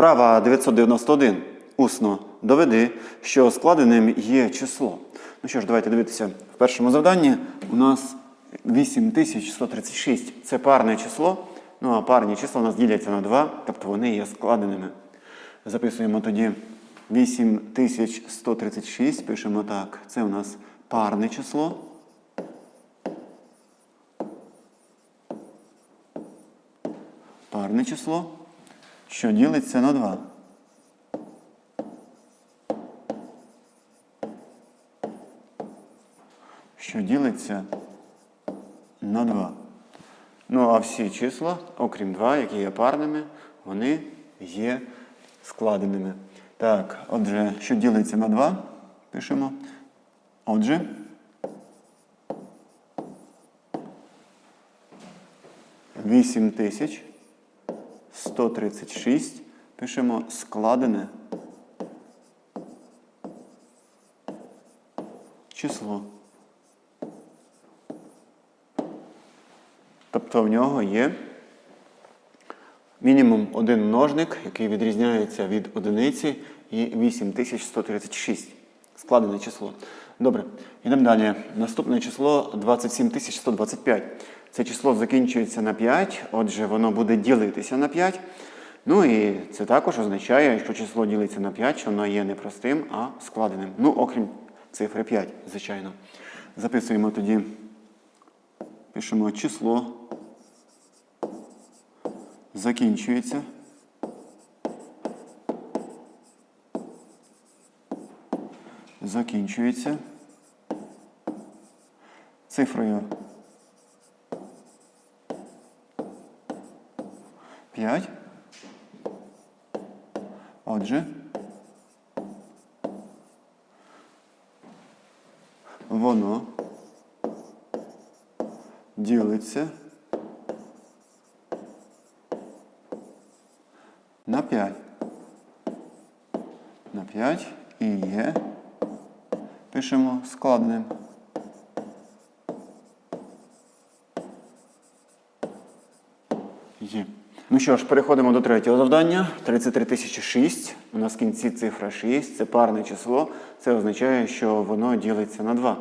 Вправа 991. Усно доведи, що складеним є число. Ну що ж, давайте дивитися. В першому завданні у нас 8136. Це парне число. Ну а парні числа у нас діляться на 2, тобто вони є складеними. Записуємо тоді 8136, пишемо так. Це у нас парне число. Парне число, що ділиться на 2. Що ділиться на 2. Ну, а всі числа, окрім 2, які є парними, вони є складеними. Так, отже, що ділиться на 2, пишемо. Отже, вісім тисяч 136 пишемо складене число. Тобто в нього є мінімум один множник, який відрізняється від одиниці, і 8136. Складене число. Добре, йдемо далі. Наступне число 27125. Це число закінчується на 5, отже, воно буде ділитися на 5. Ну і це також означає, що число ділиться на 5, що воно є не простим, а складеним. Ну, окрім цифри 5, звичайно. Записуємо тоді, пишемо число. Закінчується. Закінчується цифрою 5. Отже, воно ділиться на 5. На 5 і є. Пишемо складним. Є. Ну що ж, переходимо до третього завдання. 33 тисячі 6. У нас в кінці цифра 6. Це парне число. Це означає, що воно ділиться на 2.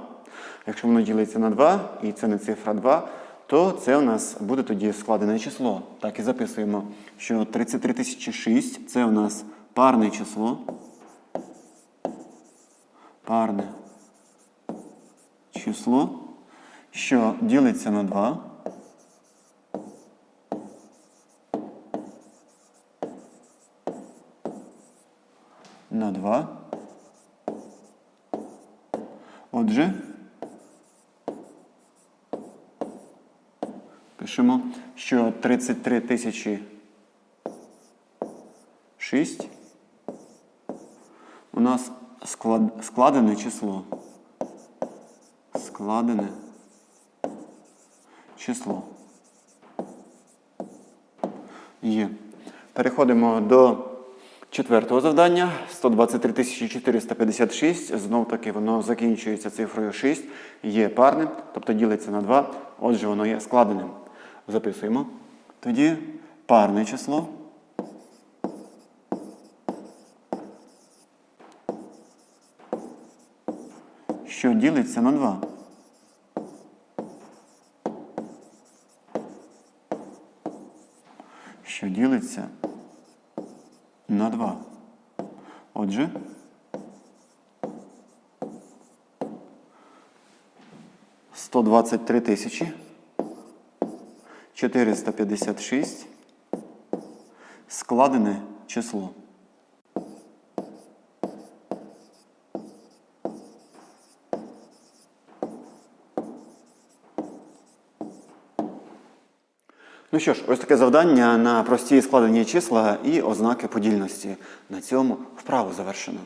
Якщо воно ділиться на 2, і це не цифра 2, то це у нас буде тоді складене число. Так і записуємо, що 33 тисячі 6 це у нас парне число. Парне число, що ділиться на 2. На 2. Отже, пишемо, що 33 тисячі 6 у нас склад, складене число. Складене число. Є. Переходимо до Четвертого завдання 123 456. Знов таки воно закінчується цифрою 6, є парним, тобто ділиться на 2, отже, воно є складеним. Записуємо. Тоді парне число. Що ділиться на 2. Що ділиться на 2. Отже, сто двадцять три тисячі чотириста п'ятдесят шість складене число. Ну що ж, ось таке завдання на прості складені числа і ознаки подільності. На цьому вправу завершено.